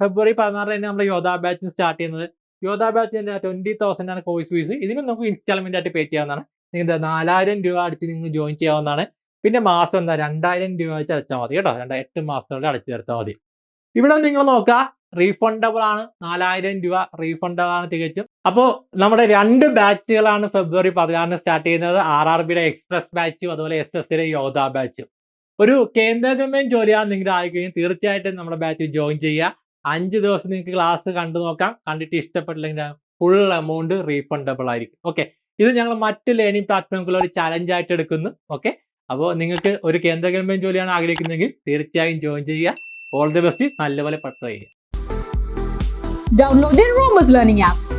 ഫെബ്രുവരി പതിനാറിന് തന്നെ നമ്മൾ യോധാ ബാച്ചിന് സ്റ്റാർട്ട് ചെയ്യുന്നത്. യോധാ ബാച്ചിന്റെ ട്വന്റി തൗസൻഡ് ആണ് കോഴ്സ് ഫീസ് ഇതിനും നമുക്ക് ഇൻസ്റ്റാൾമെന്റ് ആയിട്ട് പേ ചെയ്യാവുന്നതാണ്. നിങ്ങൾക്ക് നാലായിരം രൂപ അടിച്ച് നിങ്ങൾ ജോയിൻ ചെയ്യാവുന്നതാണ്. പിന്നെ മാസം എന്താ? രണ്ടായിരം രൂപ വെച്ച് അടച്ചാൽ മതി കേട്ടോ. രണ്ട് എട്ട് മാസത്തോടെ അടച്ചു തീർത്താൽ മതി. ഇവിടെ നിങ്ങൾ നോക്കുക റീഫണ്ടബിൾ ആണ്. നാലായിരം രൂപ റീഫണ്ടബിൾ ആണ് തികച്ചും. അപ്പോൾ നമ്മുടെ രണ്ട് ബാച്ചുകളാണ് ഫെബ്രുവരി പതിനാറിന് സ്റ്റാർട്ട് ചെയ്യുന്നത്. ആർ ആർ ബിയുടെ എക്സ്പ്രസ് ബാച്ചും അതുപോലെ എസ് എസ് സിയുടെ യോധ ബാച്ചും ഒരു കേന്ദ്ര ഗവൺമെന്റ് ജോലിയാണ് നിങ്ങളുടെ ആയിക്കഴിഞ്ഞാൽ തീർച്ചയായിട്ടും നമ്മുടെ ബാച്ചിൽ ജോയിൻ ചെയ്യുക അഞ്ച് ദിവസം നിങ്ങൾക്ക് ക്ലാസ് കണ്ടു നോക്കാം. കണ്ടിട്ട് ഇഷ്ടപ്പെട്ടില്ലെങ്കിൽ ഫുൾ എമൗണ്ട് റീഫണ്ടബിൾ ആയിരിക്കും. ഓക്കെ ഇത് ഞങ്ങൾ മറ്റ് ലേണിംഗ് പ്ലാറ്റ്ഫോമുകൾ ഒരു ചലഞ്ച് ആയിട്ട് എടുക്കുന്നു. ഓക്കെ അപ്പോൾ നിങ്ങൾക്ക് ഒരു കേന്ദ്ര ഗവൺമെന്റ് ജോലിയാണ് ആഗ്രഹിക്കുന്നതെങ്കിൽ തീർച്ചയായും ജോയിൻ ചെയ്യുക ഓൾ ദി ബെസ്റ്റ് നല്ലപോലെ പഠിത്തം ചെയ്യുക ഡൗൺലോഡ് the ലേണിംഗ് app.